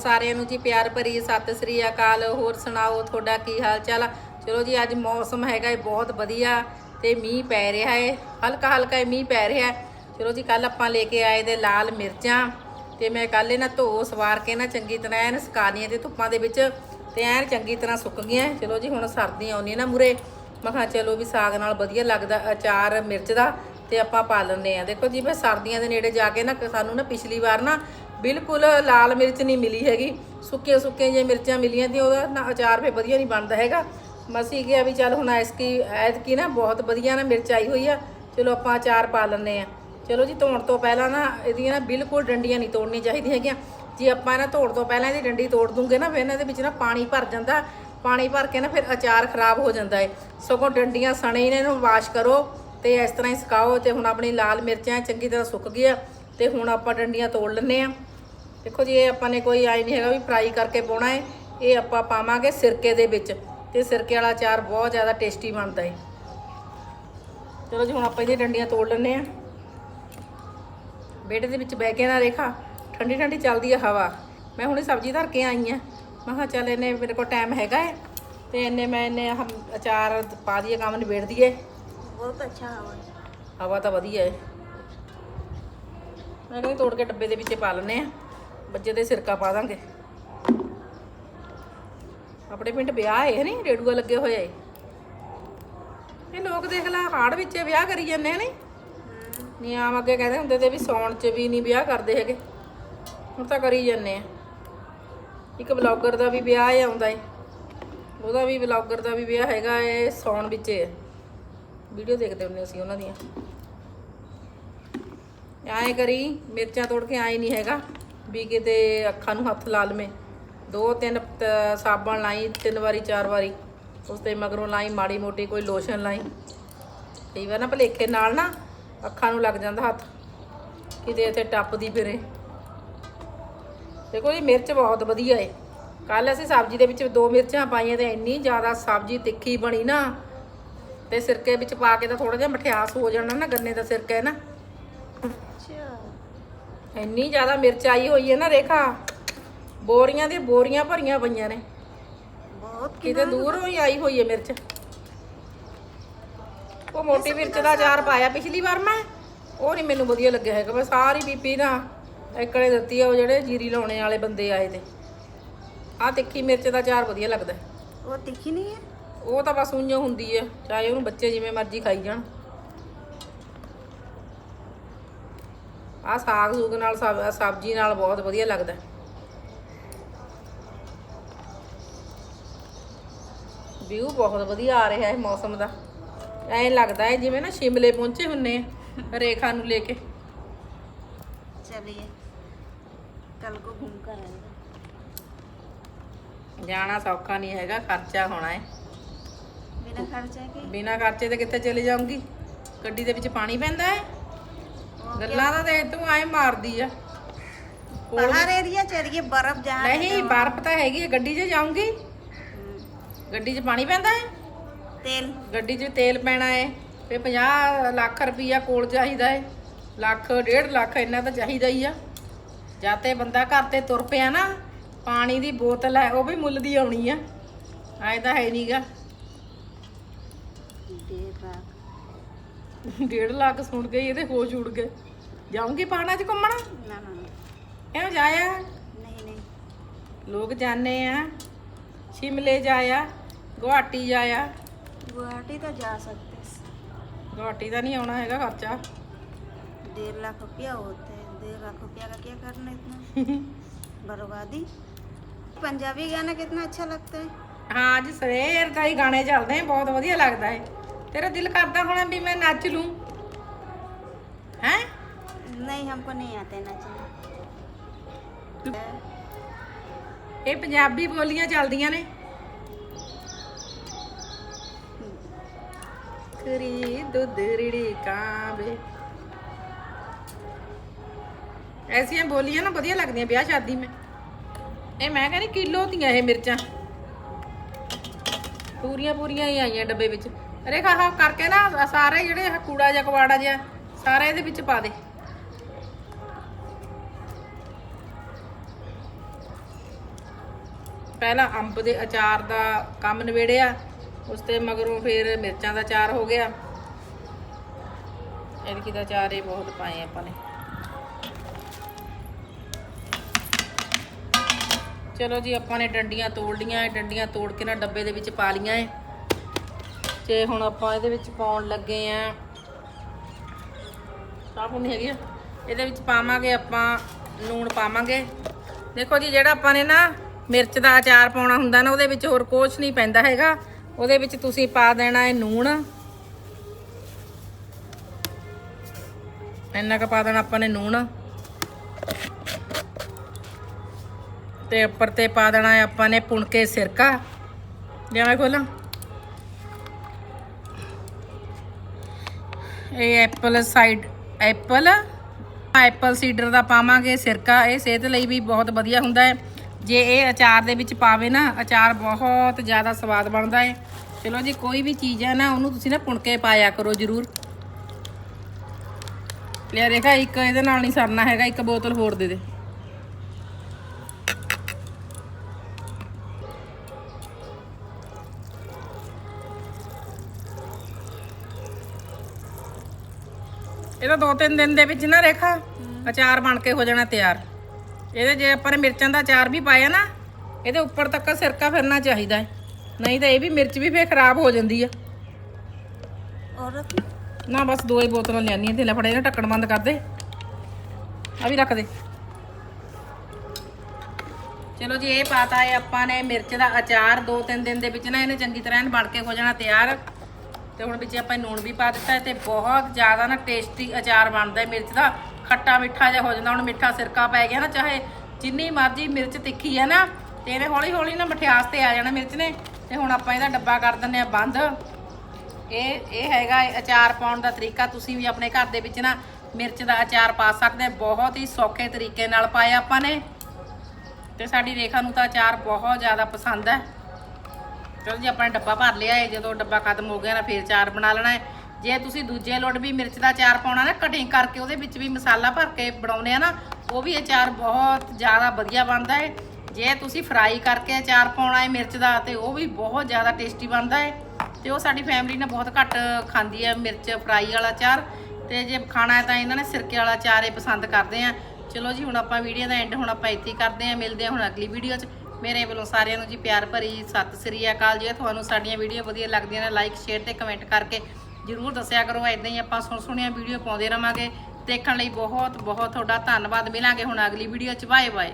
ਸਾਰਿਆਂ ਨੂੰ ਜੀ ਪਿਆਰ ਭਰੀ ਸਤਿ ਸ੍ਰੀ ਅਕਾਲ। ਹੋਰ ਸੁਣਾਓ, ਤੁਹਾਡਾ ਕੀ ਹਾਲ ਚਾਲ ਚਲੋ ਜੀ, ਅੱਜ ਮੌਸਮ ਹੈਗਾ ਹੈ ਬਹੁਤ ਵਧੀਆ ਤੇ ਮੀਂਹ ਪੈ ਰਿਹਾ ਹੈ ਹਲਕਾ ਹਲਕਾ ਹੀ ਮੀਂਹ ਪੈ ਰਿਹਾ। ਚਲੋ ਜੀ ਕੱਲ ਆਪਾਂ ਲੈ ਕੇ ਆਏ ਦੇ ਲਾਲ ਮਿਰਚਾਂ ਤੇ ਮੈਂ ਕੱਲ ਇਹਨਾਂ ਧੋ ਸਵਾਰ ਕੇ ਨਾ ਚੰਗੀ ਤਰ੍ਹਾਂ ਐਨ ਸੁਕਾ ਤੇ ਧੁੱਪਾਂ ਦੇ ਵਿੱਚ ਤੇ ਐਨ ਚੰਗੀ ਤਰ੍ਹਾਂ ਸੁੱਕ ਗਈਆਂ। ਚਲੋ ਜੀ, ਹੁਣ ਸਰਦੀਆਂ ਆਉਂਦੀਆਂ ਨਾ ਮੁਰੇ। ਮੈਂ ਕਿਹਾ ਚਲੋ ਵੀ ਸਾਗ ਨਾਲ ਵਧੀਆ ਲੱਗਦਾ ਅਚਾਰ, ਮਿਰਚ ਦਾ ਤੇ ਆਪਾਂ ਪਾ ਲੈਂਦੇ ਆ ਦੇਖੋ ਜੀ, ਮੈਂ ਸਰਦੀਆਂ ਦੇ ਨੇੜੇ ਜਾ ਕੇ ਨਾ, ਸਾਨੂੰ ਨਾ ਪਿਛਲੀ ਵਾਰ ਨਾ ਬਿਲਕੁਲ ਲਾਲ ਮਿਰਚ ਨਹੀਂ ਮਿਲੀ ਹੈਗੀ। ਸੁੱਕੀਆਂ ਸੁੱਕੀਆਂ ਜਿਹੀਆਂ ਮਿਰਚਾਂ ਮਿਲੀਆਂ ਤੇ ਉਹਦਾ ਨਾ ਅਚਾਰ ਫੇ ਵਧੀਆ ਨਹੀਂ ਬਣਦਾ ਹੈਗਾ। ਮਸੀ ਗਿਆ ਵੀ ਚੱਲ ਹੁਣ ਐਸਕੀ ਐਤਕੀ ਨਾ ਬਹੁਤ ਵਧੀਆ ਨਾ ਮਿਰਚ ਆਈ ਹੋਈ ਆ। ਚਲੋ ਆਪਾਂ ਅਚਾਰ ਪਾ ਲੈਂਦੇ ਆ ਚਲੋ ਜੀ ਧੋਣ ਤੋਂ ਪਹਿਲਾਂ ਨਾ ਇਹਦੀਆਂ ਨਾ ਬਿਲਕੁਲ ਡੰਡੀਆਂ ਨਹੀਂ ਤੋੜਨੀਆਂ ਚਾਹੀਦੀਆਂ ਹੈਗੀਆਂ। ਜੇ ਆਪਾਂ ਨਾ ਧੋਣ ਤੋਂ ਪਹਿਲਾਂ ਇਹਦੀ ਡੰਡੀ ਤੋੜ ਦੂੰਗੇ ਨਾ, ਫਿਰ ਇਹਨਾਂ ਦੇ ਵਿੱਚ ਨਾ ਪਾਣੀ ਭਰ ਜਾਂਦਾ। ਪਾਣੀ ਭਰ ਕੇ ਨਾ ਫਿਰ ਅਚਾਰ ਖਰਾਬ ਹੋ ਜਾਂਦਾ ਹੈ ਸਗੋਂ ਡੰਡੀਆਂ ਸਣੇ ਇਹਨਾਂ ਨੂੰ ਵਾਸ਼ ਕਰੋ ਤੇ ਇਸ ਤਰ੍ਹਾਂ ਹੀ ਸੁਕਾਓ ਤੇ ਹੁਣ ਆਪਣੀ ਲਾਲ ਮਿਰਚਾਂ ਚੰਗੀ ਤਰ੍ਹਾਂ ਸੁੱਕ ਗਈਆਂ ਤੇ ਹੁਣ ਆਪਾਂ ਡੰਡੀਆਂ ਤੋੜ ਲੈਂਦੇ ਆ ਦੇਖੋ ਜੀ ਇਹ ਆਪਾਂ ਨੇ ਕੋਈ ਆਈ ਨਹੀਂ ਹੈਗਾ ਵੀ ਫਰਾਈ ਕਰਕੇ ਪਾਉਣਾ ਹੈ। ਇਹ ਆਪਾਂ ਪਾਵਾਂਗੇ ਸਿਰਕੇ ਦੇ ਵਿੱਚ ਤੇ ਸਿਰਕੇ ਵਾਲਾ ਚਾਰ ਬਹੁਤ ਜ਼ਿਆਦਾ ਟੇਸਟੀ ਬਣਦਾ ਹੈ। ਚਲੋ ਜੀ ਹੁਣ ਆਪਾਂ ਇਹਦੀਆਂ ਡੰਡੀਆਂ ਤੋੜ ਲੈਂਦੇ ਆ ਬੇਟੇ ਦੇ ਵਿੱਚ ਬਹਿ ਕੇ ਨਾ ਰੇਖਾ ਠੰਡੀ ਠੰਡੀ ਚੱਲਦੀ ਆ ਹਵਾ। ਮੈਂ ਹੁਣੇ ਸਬਜ਼ੀ ਧਰ ਕੇ ਆਈ ਆ ਮੈਂ ਕਿਹਾ ਚੱਲ ਇਹਨੇ ਮੇਰੇ ਕੋਲ ਟਾਈਮ ਹੈਗਾ ਹੈ ਤੇ ਇਹਨੇ ਮੈਂ ਇਹਨੇ ਅਚਾਰ ਪਾ ਦਈਏ ਕੰਮ ਨਿਬੇੜ ਦਈਏ। ਬਹੁਤ ਅੱਛਾ ਹਵਾ ਹਵਾ ਤਾਂ ਵਧੀਆ ਹੈ। ਮੈਂ ਕਹਿੰਦੀ ਤੋੜ ਕੇ ਡੱਬੇ ਦੇ ਵਿੱਚ ਪਾ ਲੈਂਦੇ ਆ ਬੱਜੇ ਦੇ ਸਿਰਕਾ ਪਾ ਦਾਂਗੇ। ਆਪਣੇ ਪਿੰਡ ਵਿਆਹ ਹੈ ਨਹੀਂ ਰੇੜੂਆ ਲੱਗੇ ਹੋਏ ਏ। ਇਹ ਲੋਕ ਦੇਖ ਲੈ, ਹਾੜ ਵਿੱਚ ਵਿਆਹ ਕਰੀ ਜਾਂਦੇ ਨੇ? ਨਹੀਂ ਆਮ ਅੱਗੇ ਕਹਿੰਦੇ ਹੁੰਦੇ ਤੇ ਵੀ ਸੌਣ 'ਚ ਵੀ ਨਹੀਂ ਵਿਆਹ ਕਰਦੇ ਹੈਗੇ। ਹੁਣ ਤਾਂ ਕਰੀ ਜਾਂਦੇ ਆ। ਇੱਕ ਬਲੌਗਰ ਦਾ ਵੀ ਵਿਆਹ ਹੈ ਆਉਂਦਾ ਏ। ਉਹਦਾ ਵੀ ਬਲੌਗਰ ਦਾ ਵੀ ਵਿਆਹ ਹੈਗਾ ਏ ਸੌਣ ਵਿੱਚ। ਹੈ ਵੀਡੀਓ ਦੇਖਦੇ ਹੁੰਦੇ ਅਸੀਂ ਉਹਨਾਂ ਦੀਆਂ। ਐਂ ਕਰੀ, ਮਿਰਚਾਂ ਤੋੜ ਕੇ ਆਏ ਨਹੀਂ ਹੈਗਾ। ਵੀ ਕਿਤੇ ਅੱਖਾਂ ਨੂੰ ਹੱਥ ਲਾ ਲਵੇ। ਦੋ, ਤਿੰਨ ਸਾਬਣ ਲਾਈ, ਤਿੰਨ ਵਾਰੀ, ਚਾਰ ਵਾਰੀ। ਉਸ ਤੇ ਮਗਰੋਂ ਲਾਈ, ਮਾੜੀ ਮੋਟੀ ਕੋਈ ਲੋਸ਼ਨ ਲਾਈ। ਕਈ ਵਾਰ ਨਾ ਭਲੇਖੇ ਨਾਲ ਨਾ ਅੱਖਾਂ ਨੂੰ ਲੱਗ ਜਾਂਦਾ ਹੱਥ। ਕਿਤੇ ਇੱਥੇ ਟੱਪਦੀ ਫਿਰੇ। ਦੇਖੋ ਜੀ, ਮਿਰਚ ਬਹੁਤ ਵਧੀਆ ਏ। ਕੱਲ ਅਸੀਂ ਸਬਜ਼ੀ ਦੇ ਵਿੱਚ ਦੋ ਮਿਰਚਾਂ ਪਾਈਆਂ ਤੇ ਇੰਨੀ ਜ਼ਿਆਦਾ ਸਬਜ਼ੀ ਤਿੱਖੀ ਬਣੀ ਨਾ, ਤੇ ਸਿਰਕੇ ਵਿੱਚ ਪਾ ਕੇ ਤਾਂ ਥੋੜਾ ਜਿਹਾ ਮਠਿਆਸ ਹੋ ਜਾਣਾ ਨਾ, ਗੰਨੇ ਦਾ ਸਿਰਕਾ ਹੈ ਨਾ। ਇੰਨੀ ਜ਼ਿਆਦਾ ਮਿਰਚ ਆਈ ਹੋਈ ਹੈ ਨਾ ਰੇਖਾ। ਬੋਰੀਆਂ ਦੇ ਬੋਰੀਆਂ ਭਰੀਆਂ ਪਈਆਂ ਨੇ। ਬਹੁਤ ਕਿਤੇ ਦੂਰੋਂ ਹੀ ਆਈ ਹੋਈ ਹੈ ਮਿਰਚ। ਉਹ ਮੋਟੀ ਮਿਰਚ ਦਾ ਚਾਰ ਪਾਇਆ ਪਿਛਲੀ ਵਾਰ ਮੈਂ। ਉਹ ਨਹੀਂ ਮੈਨੂੰ ਵਧੀਆ ਲੱਗਿਆ ਹੈਗਾ। ਮੈਂ ਸਾਰੀ ਬੀਬੀ ਨਾ ਇਕੜੇ ਦਿੱਤੀ ਆ ਉਹ ਜਿਹੜੇ ਜੀਰੀ ਲਾਉਣੇ ਵਾਲੇ ਬੰਦੇ ਆਏ ਤੇ। ਆ ਤਿੱਖੀ ਮਿਰਚ ਦਾ ਚਾਰ ਵਧੀਆ ਲੱਗਦਾ। ਉਹ ਤਿੱਖੀ ਨਹੀਂ ਹੈ? ਉਹ ਤਾਂ ਬਸ ਉਈਓ ਹੁੰਦੀ ਹੈ। ਚਾਹੇ ਉਹਨੂੰ ਬੱਚੇ ਜਿਵੇਂ ਮਰਜ਼ੀ ਖਾਈ ਜਾਣ। ਆ ਸਾਗ ਸੂਗ ਨਾਲ ਸਬਜ਼ੀ ਨਾਲ ਬਹੁਤ ਵਧੀਆ ਲੱਗਦਾ। ਵਿਊ ਬਹੁਤ ਵਧੀਆ ਆ ਰਿਹਾ ਹੈ ਮੌਸਮ ਦਾ। ਐ ਲੱਗਦਾ ਹੈ ਜਿਵੇਂ ਨਾ ਸ਼ਿਮਲੇ ਪਹੁੰਚੇ ਹੁੰਨੇ ਆ ਰੇਖਾ ਨੂੰ ਲੈ ਕੇ। ਚਲਿਏ। ਕੱਲ ਕੋ ਘੁੰਮ ਕਰ ਜਾਣਾ ਸੌਖਾ ਨਹੀਂ ਹੈਗਾ ਖਰਚਾ ਹੋਣਾ ਹੈ। ਬਿਨਾ ਖਰਚੇ ਕੇ? ਬਿਨਾ ਖਰਚੇ ਤੇ ਕਿੱਥੇ ਚਲੇ ਜਾਉਂਗੀ ਗੱਡੀ ਦੇ ਵਿੱਚ ਪਾਣੀ ਪੈਂਦਾ ਹੈ? ਗੱਲਾਂ ਦਾ ਦੇਖ ਤੂੰ ਐ ਮਾਰਦੀ ਆ। ਪਹਾੜ ਏਰੀਆ ਚ ਏਰੀਏ ਬਰਫ਼ ਜਾਂ ਨਹੀਂ ਬਰਫ਼ ਤਾਂ ਹੈਗੀ ਗੱਡੀ 'ਚ ਜਾਊਂਗੀ। ਗੱਡੀ 'ਚ ਪਾਣੀ ਪੈਂਦਾ ਹੈ? ਤੇਲ। ਗੱਡੀ 'ਚ ਤੇਲ ਪੈਣਾ ਹੈ ਤੇ 50 ਲੱਖ ਰੁਪਈਆ ਕੋਲ ਚਾਹੀਦਾ ਹੈ। ਲੱਖ ਡੇਢ ਲੱਖ ਇੰਨਾ ਤਾਂ ਚਾਹੀਦਾ ਹੀ ਆ। ਜਾਂ ਤੇ ਬੰਦਾ ਘਰ ਤੇ ਤੁਰ ਪਿਆ ਨਾ ਪਾਣੀ ਦੀ ਬੋਤਲ ਹੈ ਉਹ ਵੀ ਮੁੱਲ ਦੀ ਆਉਣੀ ਆ। ਐ ਤਾਂ ਹੈ ਨਹੀਂਗਾ ਡੇਢ ਲੱਖ। 1.5 ਲੱਖ ਸੁਣ ਕੇ ਇਹਦੇ ਹੋ ਜੁੜ ਗਏ। ਜਾਊਂਗੀ ਪਹਾੜਾਂ 'ਚ ਘੁੰਮਣ ना ना ना, ਕਿਉਂ ਜਾਇਆ नहीं नहीं ਲੋਕ ਜਾਣੇ ਆ ਸ਼ਿਮਲੇ ਜਾਇਆ ਗੁਹਾਟੀ ਜਾਇਆ गुवाहाटी तो जा सकते हैं। ਗੁਹਾਟੀ ਦਾ ਨਹੀਂ ਆਉਣਾ ਹੈਗਾ ਖਰਚਾ डेढ़ लाख रुपया होते हैं डेढ़ लाख रुपया का क्या करना इतना बर्बादी पंजाबी गाना कितना अच्छा लगता है ਹਾਂ ਅੱਜ ਸਵੇਰ ਦਾ ਹੀ ਗਾਣੇ ਚੱਲਦੇ ਆ ਬਹੁਤ ਵਧੀਆ ਲੱਗਦਾ ਹੈ ਤੇਰਾ ਦਿਲ ਕਰਦਾ ਹੋਣਾ ਵੀ ਮੈਂ ਨੱਚ ਲੂੰ ਹੈ नहीं हमको नहीं आते नचना ਇਹ ਪੰਜਾਬੀ ਬੋਲੀਆਂ ਚੱਲਦੀਆਂ ਨੇ ਕਰੀ ਦੁੱਧ ਰਿੜੀ ਕਾਂਬੇ ਐਸੀਆਂ ਬੋਲੀਆਂ ਨਾ ਵਧੀਆ ਲੱਗਦੀਆਂ ਵਿਆਹ ਸ਼ਾਦੀ ਮੇ ਇਹ ਮੈਂ ਕਹਿੰਦੀ ਕਿਲੋ ਦੀਆਂ ਇਹ ਮਿਰਚਾਂ ਪੂਰੀਆਂ ਪੂਰੀਆਂ ਹੀ ਆਈਆਂ ਡੱਬੇ ਵਿੱਚ ਅਰੇ ਖਾ ਖਾ ਕਰਕੇ ਨਾ ਸਾਰੇ ਜਿਹੜੇ ਆਹ ਕੂੜਾ ਜਿਹਾ ਕਵਾੜਾ ਜਿਹਾ ਸਾਰਾ ਇਹਦੇ ਵਿੱਚ ਪਾ ਦੇ ਪਹਿਲਾਂ ਅੰਬ ਦੇ ਅਚਾਰ ਦਾ ਕੰਮ ਨਿਬੇੜਿਆ, ਉਸ ਤੇ ਮਗਰੋਂ ਫਿਰ ਮਿਰਚਾਂ ਦਾ ਅਚਾਰ ਹੋ ਗਿਆ। ਇਹਦੇ ਦਾ ਅਚਾਰ ਇਹ ਬਹੁਤ ਪਾਏ ਆਪਾਂ ਨੇ। ਚਲੋ ਜੀ, ਆਪਾਂ ਨੇ ਡੰਡੀਆਂ ਤੋੜ ਲੀਆਂ ਇਹ ਡੰਡੀਆਂ ਤੋੜ ਕੇ ਨਾ ਡੱਬੇ ਦੇ ਵਿੱਚ ਪਾ ਲੀਆਂ ਏ। ਤੇ ਹੁਣ ਆਪਾਂ ਇਹਦੇ ਵਿੱਚ ਪਾਉਣ ਲੱਗੇ ਆ। ਸਾਬੁਨ ਹੈਗੀ ਆ। ਇਹਦੇ ਵਿੱਚ ਪਾਵਾਂਗੇ ਆਪਾਂ, ਲੂਣ ਪਾਵਾਂਗੇ। ਦੇਖੋ ਜੀ, ਜਿਹੜਾ ਆਪਾਂ ਨੇ ਨਾ ਮਿਰਚ ਦਾ ਅਚਾਰ ਪਾਉਣਾ ਹੁੰਦਾ ਨਾ, ਉਹਦੇ ਵਿੱਚ ਹੋਰ ਕੁਝ ਨਹੀਂ ਪੈਂਦਾ ਹੈਗਾ। ਉਹਦੇ ਵਿੱਚ ਤੁਸੀਂ ਪਾ ਦੇਣਾ ਹੈ ਨੂਣ। ਇੰਨਾ ਕੁ ਪਾ ਦੇਣਾ ਆਪਾਂ ਨੇ ਲੂਣ ਤੇ ਉੱਪਰ ਤੇ ਪਾ ਦੇਣਾ ਹੈ ਆਪਾਂ ਨੇ ਪੁਣਕੇ ਸਿਰਕਾ। ਜਿਵੇਂ ਖੋਲਾਂ। ਇਹ apple side, apple. Apple cider ਦਾ ਪਾਵਾਂਗੇ ਸਿਰਕਾ, ਇਹ ਸਿਹਤ ਲਈ ਵੀ ਬਹੁਤ ਵਧੀਆ ਹੁੰਦਾ ਹੈ। ਜੇ ਇਹ ਅਚਾਰ ਦੇ ਵਿੱਚ ਪਾਵੇ ਨਾ, ਅਚਾਰ ਬਹੁਤ ਜ਼ਿਆਦਾ ਸਵਾਦ ਬਣਦਾ ਏ। ਚਲੋ ਜੀ, ਕੋਈ ਵੀ ਚੀਜ਼ ਹੈ ਨਾ, ਉਹਨੂੰ ਤੁਸੀਂ ਨਾ ਪੁਣਕੇ ਪਾਇਆ ਕਰੋ ਜ਼ਰੂਰ। ਲਿਆ ਦੇਖਾ, ਇੱਕ ਇਹਦੇ ਨਾਲ ਨਹੀਂ ਸਰਨਾ ਹੈਗਾ, ਇੱਕ ਬੋਤਲ ਹੋਰ ਦੇ ਦੇ। ਇਹਦਾ ਦੋ ਤਿੰਨ ਦਿਨ ਦੇ ਵਿੱਚ ਨਾ ਰੇਖਾ, ਅਚਾਰ ਬਣ ਕੇ ਹੋ ਜਾਣਾ ਤਿਆਰ। ਇਹਦੇ ਜੇ ਆਪਾਂ ਨੇ ਮਿਰਚਾਂ ਦਾ ਅਚਾਰ ਵੀ ਪਾਇਆ ਨਾ ਇਹਦੇ ਉੱਪਰ ਤੱਕ ਸਿਰਕਾ ਫਿਰਨਾ ਚਾਹੀਦਾ ਹੈ। ਨਹੀਂ ਤਾਂ ਇਹ ਵੀ ਮਿਰਚ ਵੀ ਫੇਰ ਖਰਾਬ ਹੋ ਜਾਂਦੀ ਆ। ਔਰ? ਨਾ ਬਸ ਦੋ ਹੀ ਬੋਤਲਾਂ ਲੈਣੀਆਂ ਤੇ ਫੜੇ ਨਾ ਟੱਕਣ ਬੰਦ ਕਰ ਦੇ। ਆ ਵੀ ਰੱਖ ਦੇ। ਚਲੋ ਜੀ ਇਹ ਪਾਤਾ ਹੈ ਆਪਾਂ ਨੇ ਮਿਰਚ ਦਾ ਅਚਾਰ 2-3 ਦਿਨ ਦੇ ਵਿੱਚ ਨਾ ਇਹਨੇ ਚੰਗੀ ਤਰ੍ਹਾਂ ਇਹਨ ਬਣ ਕੇ ਹੋ ਜਾਣਾ ਤਿਆਰ। ਤੇ ਹੁਣ ਵਿੱਚ ਆਪਾਂ ਨੂਣ ਵੀ ਪਾ ਦਿੱਤਾ ਤੇ ਬਹੁਤ ਜ਼ਿਆਦਾ ਨਾ ਟੇਸਟੀ ਅਚਾਰ ਬਣਦਾ ਹੈ ਮਿਰਚ ਦਾ। ਖੱਟਾ ਮਿੱਠਾ ਜਿਹਾ ਹੋ ਜਾਂਦਾ, ਹੁਣ ਮਿੱਠਾ ਸਿਰਕਾ ਪੈ ਗਿਆ ਨਾ, ਚਾਹੇ ਜਿੰਨੀ ਮਰਜ਼ੀ ਮਿਰਚ ਤਿੱਖੀ ਹੈ ਨਾ, ਤੇ ਇਹਨੇ ਹੌਲੀ ਹੌਲੀ ਨਾ ਮਠਿਆਸ ਤੇ ਆ ਜਾਣਾ ਮਿਰਚ ਨੇ, ਤੇ ਹੁਣ ਆਪਾਂ ਇਹਦਾ ਡੱਬਾ ਕਰ ਦਿੰਨੇ ਆ ਬੰਦ। ਇਹ ਇਹ ਹੈਗਾ ਅਚਾਰ ਪਾਉਣ ਦਾ ਤਰੀਕਾ, ਤੁਸੀਂ ਵੀ ਆਪਣੇ ਘਰ ਦੇ ਵਿੱਚ ਨਾ ਮਿਰਚ ਦਾ ਅਚਾਰ ਪਾ ਸਕਦੇ ਬਹੁਤ ਹੀ ਸੌਖੇ ਤਰੀਕੇ ਨਾਲ ਪਾਇਆ ਆਪਾਂ ਨੇ। ਤੇ ਸਾਡੀ ਰੇਖਾ ਨੂੰ ਤਾਂ ਅਚਾਰ ਬਹੁਤ ਜ਼ਿਆਦਾ ਪਸੰਦ ਹੈ। ਚਲੋ ਜੀ, ਆਪਾਂ ਨੇ ਡੱਬਾ ਭਰ ਲਿਆ ਹੈ, ਜਦੋਂ ਡੱਬਾ ਖਤਮ ਹੋ ਗਿਆ ਨਾ, ਫਿਰ ਅਚਾਰ ਬਣਾ ਲੈਣਾ ਹੈ। ਜੇ ਤੁਸੀਂ ਦੂਜੇ ਲੋਟ ਵੀ ਮਿਰਚ ਦਾ ਅਚਾਰ ਪਾਉਣਾ ਨਾ ਕਟਿੰਗ ਕਰਕੇ ਉਹਦੇ ਵਿੱਚ ਵੀ ਮਸਾਲਾ ਭਰ ਕੇ ਬਣਾਉਨੇ ਆ ਨਾ, ਉਹ ਵੀ ਅਚਾਰ ਬਹੁਤ ਜ਼ਿਆਦਾ ਵਧੀਆ ਬਣਦਾ ਹੈ ਜੇ ਤੁਸੀਂ ਫਰਾਈ ਕਰਕੇ ਅਚਾਰ ਪਾਉਣਾ ਹੈ ਮਿਰਚ ਦਾ, ਤੇ ਉਹ ਵੀ ਬਹੁਤ ਜ਼ਿਆਦਾ ਟੇਸਟੀ ਬਣਦਾ ਹੈ ਤੇ ਉਹ ਸਾਡੀ ਫੈਮਿਲੀ ਨੇ ਬਹੁਤ ਘੱਟ ਖਾਂਦੀ ਹੈ ਮਿਰਚ ਫਰਾਈ ਵਾਲਾ ਅਚਾਰ। ਤੇ ਜੇ ਖਾਣਾ ਹੈ ਤਾਂ ਇਹਨਾਂ ਨੇ ਸਿਰਕੇ ਵਾਲਾ ਅਚਾਰ ਇਹ ਪਸੰਦ ਕਰਦੇ ਆ। ਚਲੋ ਜੀ, ਹੁਣ ਆਪਾਂ ਵੀਡੀਓ ਦਾ ਐਂਡ ਹੁਣ ਆਪਾਂ ਇੱਥੇ ਕਰਦੇ ਆ, ਮਿਲਦੇ ਆ ਹੁਣ ਅਗਲੀ ਵੀਡੀਓ 'ਚ। ਮੇਰੇ ਵੱਲੋਂ ਸਾਰਿਆਂ ਨੂੰ ਜੀ ਪਿਆਰ ਭਰੀ ਸਤਿ ਸ੍ਰੀ ਅਕਾਲ ਜੇ। ਤੁਹਾਨੂੰ ਸਾਡੀਆਂ ਵੀਡੀਓ ਵਧੀਆ ਲੱਗਦੀਆਂ ਨੇ ਲਾਈਕ ਸ਼ੇਅਰ ਤੇ ਕਮੈਂਟ ਕਰਕੇ ਜਰੂਰ ਦੱਸਿਆ ਕਰੋ ਐਦਾਂ ਹੀ ਆਪਾਂ ਸੁਣ ਸੁਣੀਆਂ ਵੀਡੀਓ ਪਾਉਂਦੇ ਰਵਾਂਗੇ। ਦੇਖਣ ਲਈ ਬਹੁਤ ਬਹੁਤ ਤੁਹਾਡਾ ਧੰਨਵਾਦ। ਮਿਲਾਂਗੇ ਹੁਣ ਅਗਲੀ ਵੀਡੀਓ 'ਚ। Bye bye